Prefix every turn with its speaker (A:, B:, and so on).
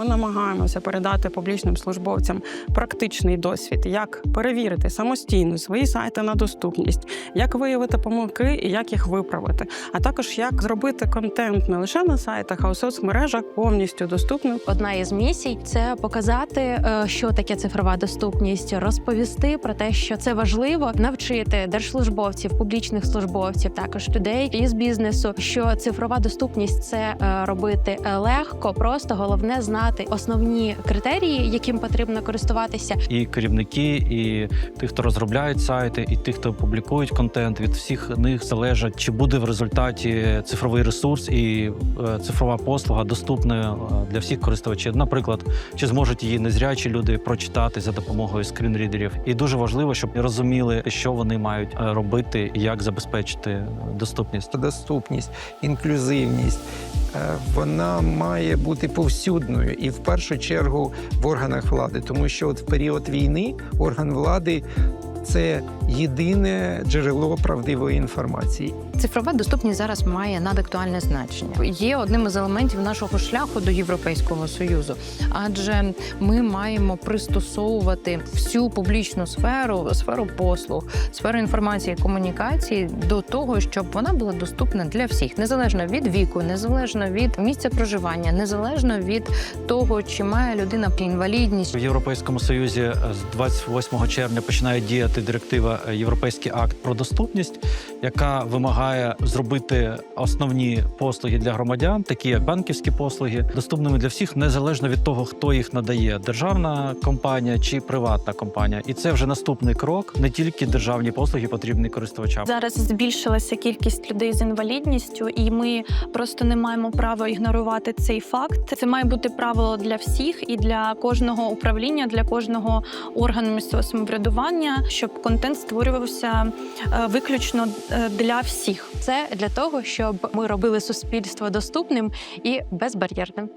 A: Ми намагаємося передати публічним службовцям практичний досвід, як перевірити самостійно свої сайти на доступність, як виявити помилки і як їх виправити, а також як зробити контент не лише на сайтах, а у соцмережах повністю доступним.
B: Одна із місій це показати, е, що таке цифрова доступність, розповісти про те, що це важливо, навчити держслужбовців, публічних службовців, також людей із бізнесу, що цифрова доступність це е, робити е, легко, просто головне знати основні критерії, яким потрібно користуватися,
C: і керівники, і тих, хто розробляють сайти, і тих, хто публікують контент. Від всіх них залежить, чи буде в результаті цифровий ресурс і е, цифрова послуга доступною е, для всіх користувачів. Наприклад, чи зможуть її незрячі люди прочитати за допомогою скрінрідерів. І дуже важливо, щоб розуміли, що вони мають е, робити і як забезпечити доступність.
D: доступність, інклюзивність. Вона має бути повсюдною і в першу чергу в органах влади, тому що от в період війни орган влади це єдине джерело правдивої інформації.
E: Цифрова доступність зараз має надактуальне значення. Є одним із елементів нашого шляху до Європейського союзу, адже ми маємо пристосовувати всю публічну сферу, сферу послуг, сферу інформації і комунікації до того, щоб вона була доступна для всіх, незалежно від віку, незалежно від місця проживання, незалежно від того, чи має людина інвалідність.
C: В Європейському Союзі з 28 червня починає діяти директива е, Європейський акт про доступність, яка вимагає зробити основні послуги для громадян, такі як банківські послуги, доступними для всіх, незалежно від того, хто їх надає державна компанія чи приватна компанія. І це вже наступний крок. Не тільки державні послуги потрібні користувачам.
F: Зараз збільшилася кількість людей з інвалідністю, і ми просто не маємо права ігнорувати цей факт. Це має бути правило для всіх і для кожного управління, для кожного органу місцевого самоврядування, щоб контент створювався е, виключно е, для всіх.
B: це для того, щоб ми робили суспільство доступним і безбар'єрним.